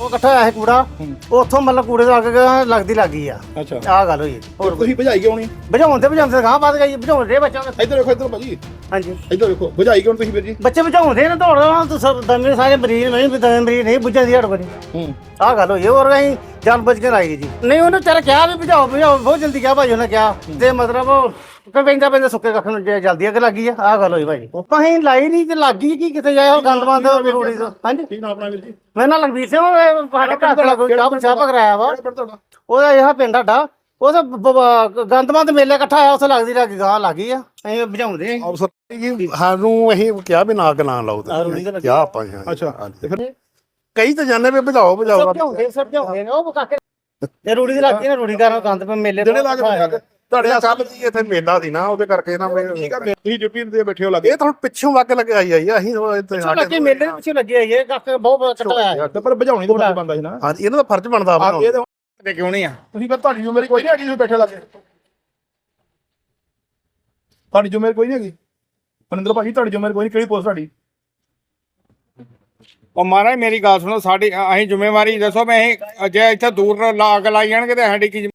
ਉਹ ਇਕੱਠਾ ਹੋਇਆ ਸੀ ਕੂੜਾ ਉੱਥੋਂ ਮਤਲਬ ਕੂੜੇ ਤੋਂ ਅੱਗ ਲੱਗਦੀ ਲੱਗੀ ਆ। ਅੱਛਾ। ਆਹ ਗੱਲ ਹੋਈ ਹੋਰ ਤੁਸੀਂ ਭਜਾਈ ਕਿਉਂ ਨਹੀਂ? ਤੇ ਬੁਝਾਉਂਦੇ ਗਾਂ ਵੱਧ ਗਈ ਬੁਝਾਉਣ ਦੇ ਬੱਚਿਆਂ ਦੇ। ਇੱਧਰ ਵੇਖੋ ਇੱਧਰ ਭਾਜੀ। ਹਾਂਜੀ। ਇੱਧਰ ਵੇਖੋ ਭਜਾਈ ਕਿਉਂ ਤੁਸੀਂ ਵੀਰ ਜੀ? ਬੱਚੇ ਬੁਝਾਉਂਦੇ ਨੇ ਦੌੜਦਾ ਤੂੰ ਸਭ ਦਮੇ ਸਾਰੇ ਮਰੀਜ਼ ਨਹੀਂ ਦਮੇ ਮਰੀਜ਼ ਨਹੀਂ ਬੁਝਾਉਂਦੀ ਹੜ ਕੋਲ ਹੂੰ। ਆਹ ਗੱਲ ਹੋਈ ਹੋਰ ਅਸੀਂ ਜਾਨ ਬਚ ਕੇ ਲਾਈ ਜੀ। ਨਹੀਂ ਉਹਨੇ ਤੇਰਾ ਕਿਹਾ ਵੀ ਬੁਝਾਓ ਬੁਝਾਓ ਬਹੁਤ ਜਲਦੀ ਕਿਹਾ ਭਾਈ ਉਹਨੇ ਕਿਹਾ। ਤੇ ਮਤਲਬ ਕੋਈ ਪੈਂਦਾ ਪੈਂਦਾ ਸੁੱਕੇ ਕੱਖ ਨੂੰ ਜੇ ਜਲਦੀ ਅੱਗ ਲੱਗੀ ਆ ਆਹ ਗੱਲ ਹੋਈ ਭਾਈ। ਉਹ ਅਸੀਂ ਲਾਈ ਨਹੀਂ ਤੇ ਲੱਗੀ ਕੀ ਕਿਤੇ ਜਾਇਆ ਉਹ ਗੰਦ ਬੰਦ ਰੋੜੀ ਤੋਂ। ਹਾਂਜੀ। ਕੀ ਨਾਮ ਆਪਣਾ ਵੀਰ ਜੀ? ਮੈਂ ਨਾਲ ਲਖਬੀਰ ਸਿੰਘ ਉਹ ਸਾਡੇ ਘਰ ਕੋਲ ਕੋਈ ਚਾਹ ਚਾਹ ਪਕਰਾਇਆ ਵਾ। ਉਹਦਾ ਇਹ ਪਿੰਡ ਸਾਡਾ। ਉਹਦਾ ਗੰਦਮੰਦ ਮੇਲੇ ਇਕੱਠਾ ਆਇਆ ਉੱਥੇ ਲੱਗਦੀ ਲੱਗੀ ਗਾਂ ਲੱਗੀ ਆ। ਅਸੀਂ ਬੁਝਾਉਂਦੇ ਆ। ਅਫਸਰ ਜੀ ਸਾਨੂੰ ਅਸੀਂ ਕਿਹਾ ਵੀ ਨਾ ਅੱਗ ਨਾ ਲਾਓ ਆਹ ਰੂੜੀ ਤਾਂ। ਕਿਹਾ ਆਪਾਂ। ਅੱਛਾ। ਤੇ ਫਿਰ ਕਈ ਤਾਂ ਜਾਣੇ ਵੀ ਬੁਝਾਓ ਬੁਝਾਓ ਸਭ ਬੁਝਾਉਂਦੇ ਸਭ ਨੇ। ਉਹ ਕਾਕੇ ਇਹ ਰੂੜੀ ਦੀ ਲੱਗਦੀ ਨਾ ਰੂੜੀ ਕਰਨ ਗੰਦ ਪੇ ਮੇਲੇ ਜਿਹੜੇ ਲਾ ਕੇ ਬੁਝਾ ਕੇ ਤੁਹਾਡੇ ਕੱਲ ਜੀ ਇੱਥੇ ਮੇਲਾ ਸੀ ਨਾ ਉਹਦੇ ਕਰਕੇ ਨਾ ਮੈਂ- ਤੁਸੀਂ ਡਿਊਟੀ ਤੇ ਬੈਠੇ ਹੋ ਲੱਗੇ। ਇਹ ਤਾਂ ਹੁਣ ਪਿੱਛੋਂ ਅੱਗ ਲਗਾਈ ਆਈ ਆ ਅਸੀਂ ਇੱਥੇ ਲੱਗੇ ਮੇਲੇ ਦੇ ਪਿੱਛੇ ਲੱਗੇ ਆਈ ਇਹ ਕਾਕੇ ਬਹੁਤ ਹੋਇਆ। ਤੇ ਪਰ ਭਜਾਉਣੀ ਤਾਂ ਬੰਦਾ ਸੀ ਨਾ। ਹਾਂਜੀ ਇਹਨਾਂ ਦਾ ਫਰਜ਼ ਬਣਦਾ ਆ ਵਾ ਇਹ ਤਾਂ ਕਿਉਂ ਨਹੀਂ ਆ? ਤੁਸੀਂ ਫਿਰ ਤੁਹਾਡੀ ਜ਼ਿੰਮੇਵਾਰੀ ਕੋਈ ਨਹੀਂ ਹੈਗੀ ਤੁਸੀਂ ਬੈਠੇ ਲੱਗੇ। ਤੁਹਾਡੀ ਜ਼ਿੰਮੇਵਾਰੀ ਕੋਈ ਨਹੀਂ ਹੈਗੀ? ਮਨਿੰਦਰ ਭਾਜੀ ਤੁਹਾਡੀ ਜ਼ਿੰਮੇਵਾਰੀ ਕੋਈ ਨਹੀਂ ਕਿਹੜੀ ਪੋਸਟ ਤੁਹਾਡੀ? ਉਹ ਮਹਾਰਾਜ ਮੇਰੀ ਗੱਲ ਸੁਣੋ ਸਾਡੀ ਅਸੀਂ ਜ਼ਿੰਮੇਵਾਰੀ ਦੱਸੋ ਮੈਂ ਜੇ ਇੱਥੇ ਦੂਰ ਲਾ ਅੱਗ ਲਾਈ ਜਾਣਗੇ ਤੇ ਸਾਡੀ ਕੀ